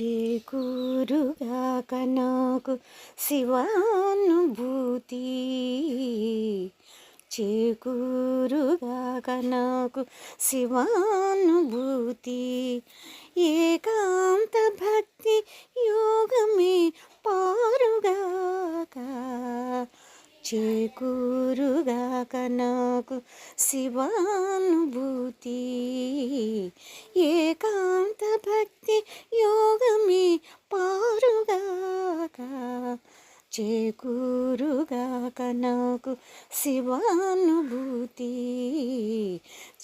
చేకూరుగాక నాకు శివానుభూతి. చేకూరుగాక నాకు శివానుభూతి. ఏకాంత భక్తి యోగమే పారుగాక. చేకూరుగాక నాకు శివానుభూతి. ఏకాంత భక్తి చేకూరుగాక నాకు శివానుభూతి.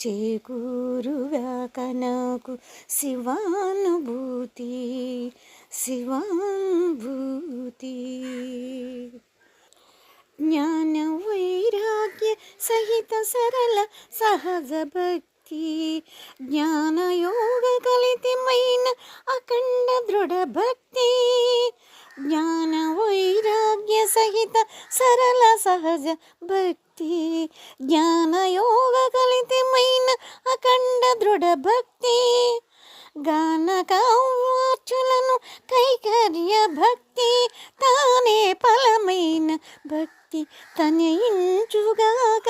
చేకూరుగాక నాకు శివానుభూతి. శివానుభూతి. జ్ఞాన వైరాగ్య సహిత సరళ సహజ భక్తి. జ్ఞానయోగ కలితమైన అఖండ దృఢ భక్తి. జ్ఞాన వైరాగ్య సహిత సరళ సహజ భక్తి జ్ఞానయోగ కలితమైన అఖండ దృఢ భక్తి గాన కావ్యార్చులను కైకర్య భక్తి తానే ఫలమైన భక్తి తనయించుగాక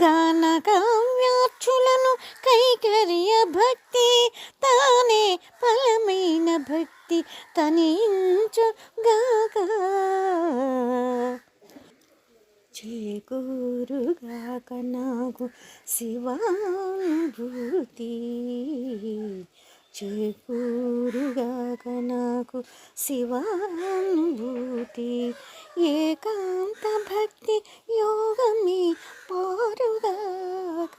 గాన కావ్యార్చులను కైకర్య భక్తి తానే ఫలమైన భక్తి తనించుగాక చేకూరుగాక నాకు శివానుభూతి. చేకూరుగాక నాకు శివానుభూతి. ఏకాంత భక్తి యోగమే పోరుగాక.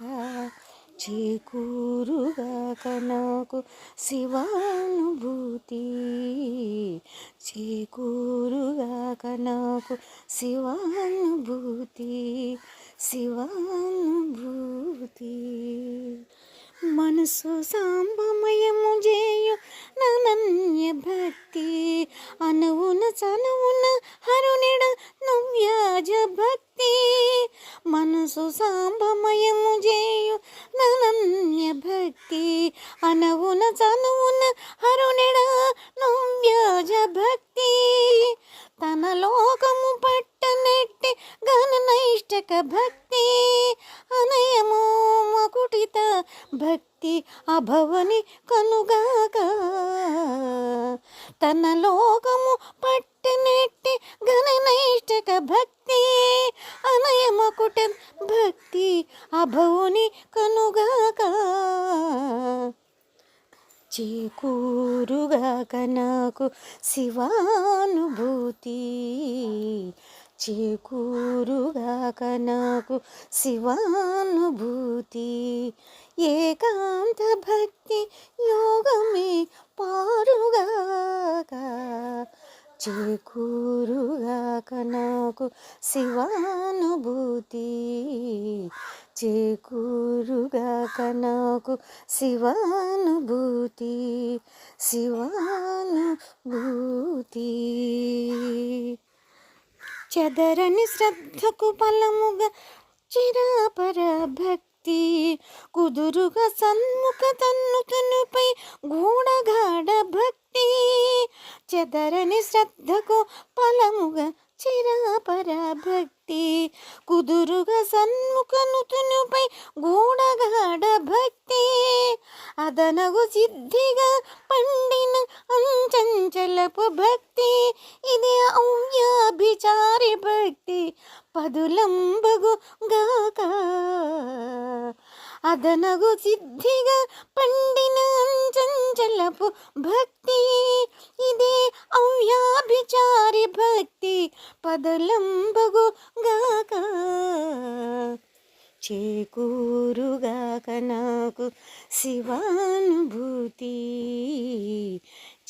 చేకూరుగాక నాకు శివానుభూతి. చేకూరుగాక నాకు శివానుభూతి శివానుభూతి. మనసు సాంబమయము చేయు ననన్య భక్తి. అనువున చనువున హరునిడ నువ్యాజ భక్తి. మనసు సాంబ అనవున చనువున హరునిడ నవ్యాజ భక్తి తన లోకము పట్టనెట్టి గణనైష్టక భక్తి అనయము మకుటిత భక్తి అభవని కనుగాక తన లోకము పట్టనెట్టి గణనైష్టక భక్తి అనయమకుట భక్తి అభవ చేకూరుగాక నాకు శివానుభూతి. చేకూరుగాక నాకు శివానుభూతి. ఏకాంత భక్తి యోగమే పారుగాక. చేకూరుగాక నాకు శివానుభూతి. చేకూరుగాక నాకు శివానుభూతి. శివానుభూతి. చెదరని శ్రద్ధకు ఫలముగా చిరాపర భక్తి శక్తి కుదురుగా సన్ముఖ తన్ను తనుపై గూఢగాఢ భక్తి. చెదరని శ్రద్ధకు ఫలముగా చిరాపర భక్తి. కుదురుగా సన్ముఖ నుతునుపై గూఢగాఢ భక్తి. అదనగు సిద్ధిగా పండిన అంచంచలపు భక్తి. ఇది ఔవ్యాభిచారి భక్తి. పదులంబగు గాక అదనగు సిద్ధిగా పండిన అంచంచలపు భక్తి. ఇదే అవ్యాభిచారి భక్తి. పదలంబగు గాక. చేకూరుగాక నాకు శివానుభూతి.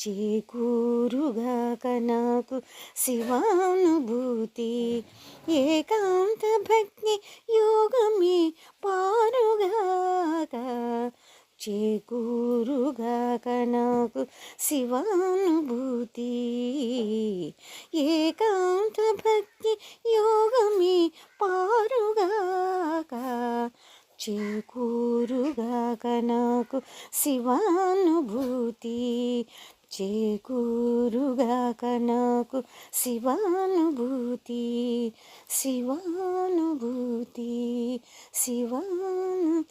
చేకూరుగాక నాకు శివానుభూతి. ఏకాంత భక్తి యోగ చేకూరుగాక నాకు శివానుభూతి. ఏకాంత భక్తి యోగమే పారుగాక. చేకూరుగాక నాకు శివానుభూతి. చేకూరుగాక నాకు శివానుభూతి శివానుభూతి శివానుభూతి.